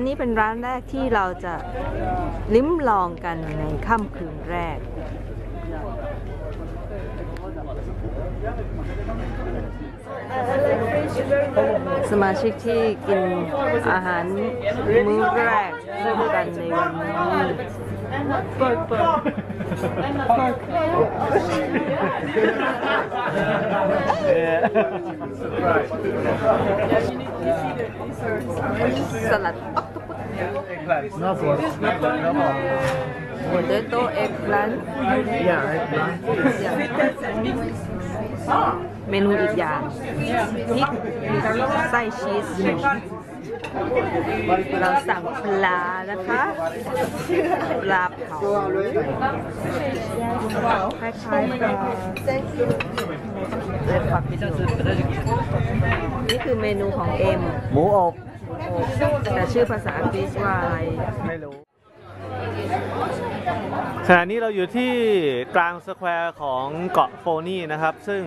านนี้เป็นร้านแรกที่เราจะลิ้มลองกันในค่ำคืนแรก สมาชิกที่กินอาหารมื้อแรกร่วมกันในวันนี้ สลัดปักตุก No pork. No pork. โปเตโต้เอ็กพลัน Yeah, eggplant. เมนูอีกอย่างพริกไส้ชีส เราสั่งปลานะคะปลาเผาคล้ายๆปลาเลยฝักไปดูนี่คือเมนูของเอ็มหมูอบแต่ชื่อภาษาอังกฤษว่าอะไรไม่รู้ขณะนี้เราอยู่ที่กลางสแควร์ของเกาะโฟนี่นะครับ ซึ่ง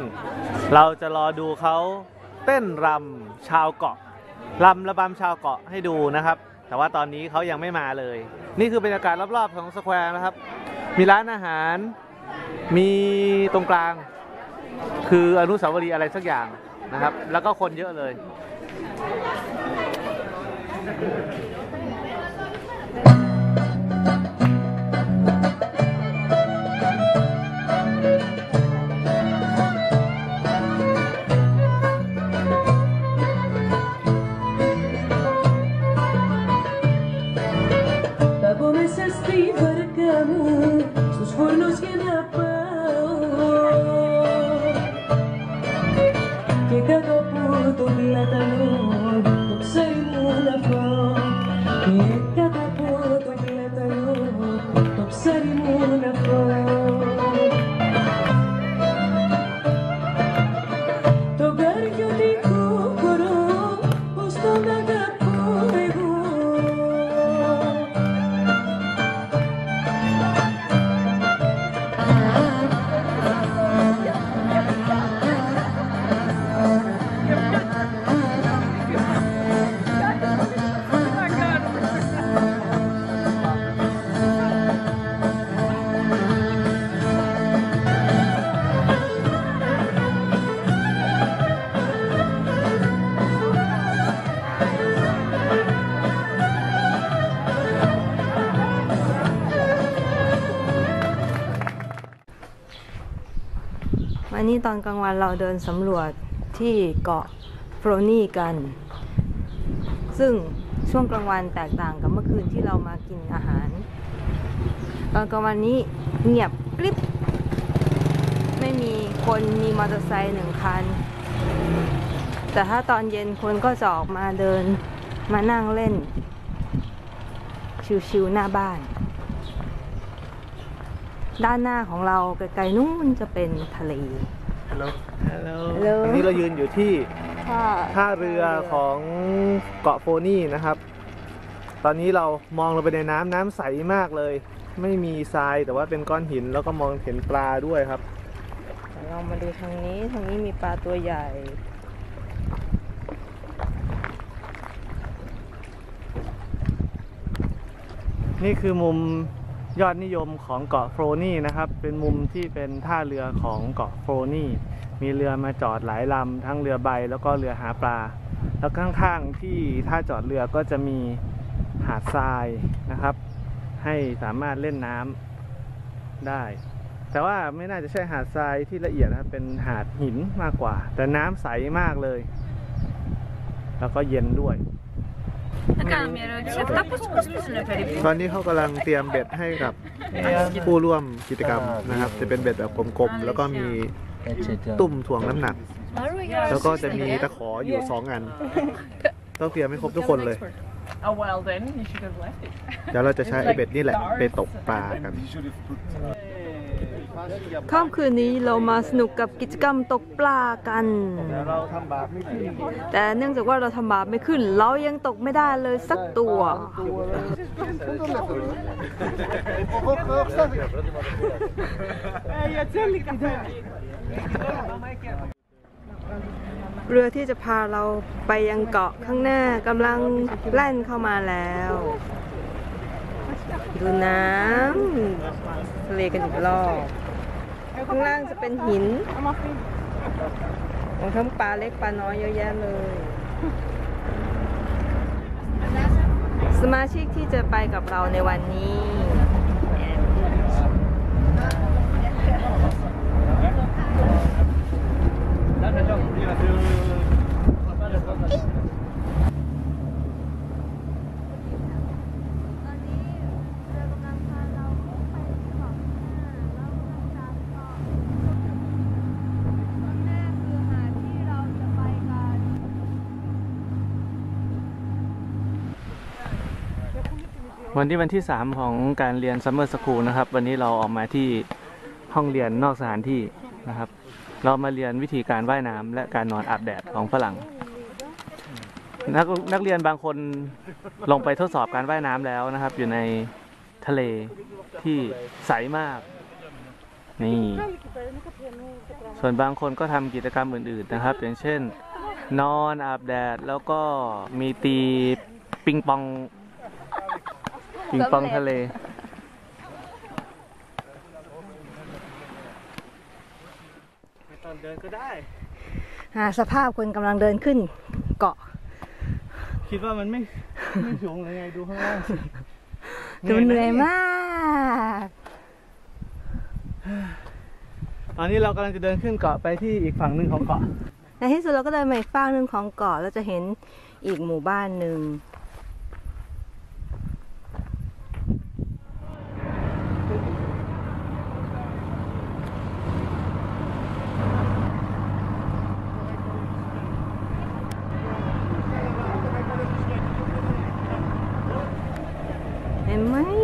เราจะรอดูเขาเต้นรำชาวเกาะ ลำระบำชาวเกาะให้ดูนะครับ แต่ว่าตอนนี้เขายังไม่มาเลย นี่คือบรรยากาศรอบๆของสแควร์นะครับ มีร้านอาหาร มีตรงกลาง คืออนุสาวรีย์อะไรสักอย่างนะครับ แล้วก็คนเยอะเลย อนกลางวันเราเดินสำรวจที่เกาะโฟรนี่กัน ซึ่งช่วงกลางวันแตกต่างกับเมื่อคืนที่เรามากินอาหารตอนกลางวันนี้เงียบกริบ ไม่มีคนมีมอเตอร์ไซค์หนึ่งคัน แต่ถ้าตอนเย็นคนก็จะออกมาเดินมานั่งเล่น ชิวๆหน้าบ้าน ด้านหน้าของเราไกลๆนู้นจะเป็นทะเล ฮัลโหลฮัลโหล Hello วันนี้เรายืนอยู่ที่ถ้าท่าเรือของเกาะโฟนี่นะครับ ตอนนี้เรามองลงไปในน้ำน้ำใสมากเลย ไม่มีทรายแต่ว่าเป็นก้อนหินแล้วก็มองเห็นปลาด้วยครับเรามาดูทางนี้ทางนี้มีปลาตัวใหญ่นี่คือมุม ยอดนิยมของเกาะโฟนี่นะครับ เป็นมุมที่เป็นท่าเรือของเกาะโฟนี่ มีเรือมาจอดหลายลำทั้งเรือใบแล้วก็เรือหาปลา แล้วข้างๆที่ท่าจอดเรือก็จะมีหาดทรายนะครับ ให้สามารถเล่นน้ำได้ แต่ว่าไม่น่าจะใช่หาดทรายที่ละเอียดนะครับ เป็นหาดหินมากกว่า แต่น้ำใสมากเลย แล้วก็เย็นด้วย ตอนนี้เขากำลังเตรียมเบ็ดให้กับผู้ร่วมกิจกรรมนะครับ จะเป็นเบ็ดแบบกลมๆ แล้วก็มีตุ่มถ่วงน้ำหนัก แล้วก็จะมีตะขออยู่สองอัน ต้องเตรียมให้ครบทุกคนเลย เดี๋ยวเราจะใช้ไอเบ็ดนี่แหละไปตกปลากัน ค่ำคืนนี้เรามาสนุกกับกิจกรรมตกปลากัน แต่เราทำบาปไม่ขึ้นแต่เนื่องจากว่าเราทำบาปไม่ขึ้น เรายังตกไม่ได้เลยสักตัว เรือที่จะพาเราไปยังเกาะข้างหน้ากำลังแล่นเข้ามาแล้วดูน้ำทะเลกันอีกรอบ ข้างล่างจะเป็นหินของทั้งปลาเล็กปลาน้อยเยอะแยะเลย สมาชิกที่จะไปกับเราในวันนี้ตอนนี้เรือกำลังพาเรามุ่งไปที่เกาะข้างหน้าแล้วกำลังจะเกาะข้างหน้าคือหาดที่เราจะไปกัน วันที่วันที่ 3 ของการเรียนซัมเมอร์สคูลนะครับ วันนี้เราออกมาที่ห้องเรียนนอกสถานที่นะครับ เรามาเรียนวิธีการว่ายน้ำและการนอนอาบแดดของฝรั่ง นักนักเรียนบางคนลงไปทดสอบการว่ายน้ำแล้วนะครับ อยู่ในทะเลที่ใสมาก นี่ ส่วนบางคนก็ทำกิจกรรมอื่น ๆนะครับ อย่างเช่น นอนอาบแดดแล้วก็มีตีปิงปอง ปิงปองทะเล ไม่ตอนเดินก็ได้หาสภาพคนกำลังเดินขึ้นเกาะ คิดว่ามันไม่ ไม่สูงเลยไงดูข้างล่างสิดูเหนื่อยมาก ตอนนี้เรากำลังจะเดินขึ้นเกาะไปที่อีกฝั่งหนึ่งของเกาะ ในที่สุดเราก็เดินมาอีกฝั่งหนึ่งของเกาะเราจะเห็นอีกหมู่บ้านหนึ่ง เห็นไหม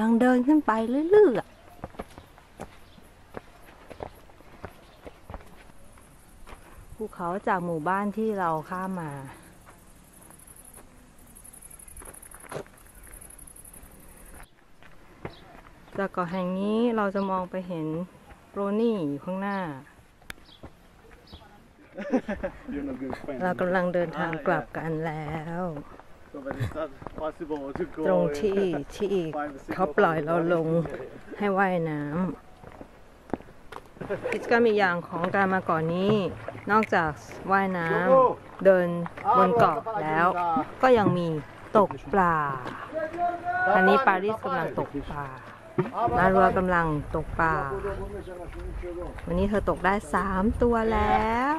ลังเดินขึ้นไปเรื่อยๆอะภูเขาจากหมู่บ้านที่เราข้ามมาจากเกาะแห่งนี้เราจะมองไปเห็นโรนี่อยู่ข้างหน้า เรากำลังเดินทางกลับกันแล้ว ตรงที่ที่เขาปล่อยเราลงให้ว่ายน้ำกิจกรรมอีกอย่างของการมาก่อนนี้ นอกจากว่ายน้ำเดินบนเกาะแล้ว ก็ยังมีตกปลาอันนี้ปารีสกำลังตกปลามารัวกำลังตกปลา วันนี้เธอตกได้สามตัวแล้ว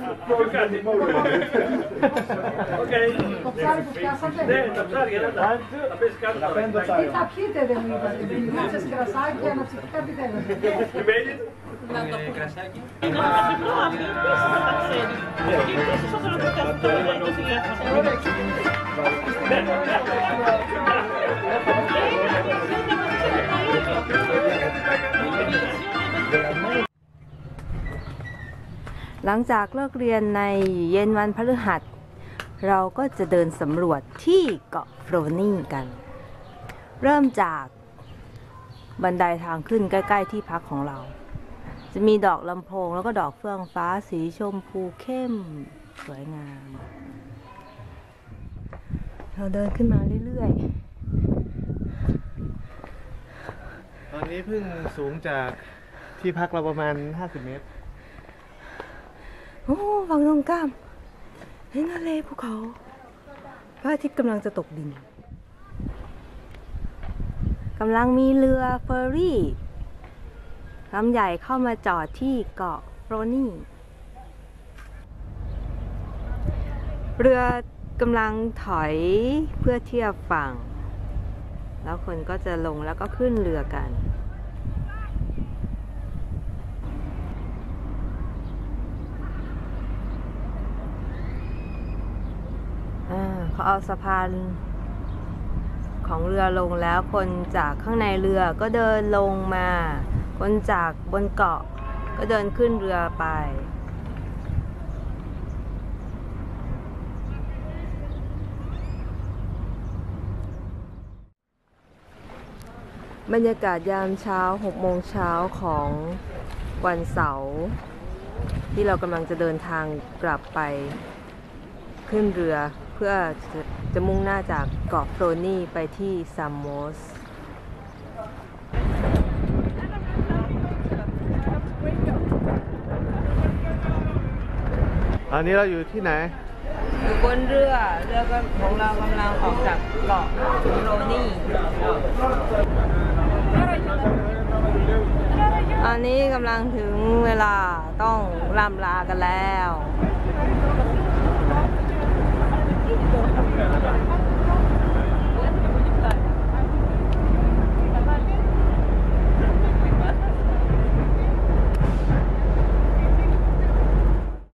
Το ψάρι που πιάσατε. Ναι, τα ψάρια, Θα πέσει κάτω. Τι θα πιείτε δεν είπατε. Πηγούσες κρασάκι, αναψυχτικά τι θέλετε. Να το. Κρασάκι. Είναι τα ξέρει. Και το. หลังจากเลิกเรียนในเย็นวันพฤหัส เราก็จะเดินสำรวจที่เกาะโฟรนี่กัน เริ่มจากบันไดทางขึ้นใกล้ ๆ ที่พักของเรา จะมีดอกลำโพงแล้วก็ดอกเฟื่องฟ้าสีชมพูเข้มสวยงาม เราเดินขึ้นมาเรื่อย ๆตอนนี้เพิ่งสูงจากที่พักเราประมาณ 50 เมตร โอ้ฝั่งตรงข้ามเห็นทะเลภูเขาพระอาทิตย์กำลังจะตกดินกำลังมีเรือเฟอร์รี่ลำใหญ่เข้ามาจอดที่เกาะโรนี่ เรือกำลังถอยเพื่อเทียบฝั่ง แล้วคนก็จะลงแล้วก็ขึ้นเรือกัน อเอาสะพานของเรือลงแล้วคนจากข้างในเรือก็เดินลงมา คนจากบนเกาะก็เดินขึ้นเรือไป บรรยากาศยามเช้า6โมงเช้าของวันเสาร์ที่เรากำลังจะเดินทางกลับไปขึ้นเรือ พื่อจะจะมุ่งหน้าจากเกาะโฟรนี่ไปที่ซัมโมสตอนนี้เราอยู่ที่ไหน อยู่บนเรือ เรือของเรากำลังออกจากเกาะโฟรนี่ตอนนี้กำลังถึงเวลาต้องล่ำลากันแล้ว みんな。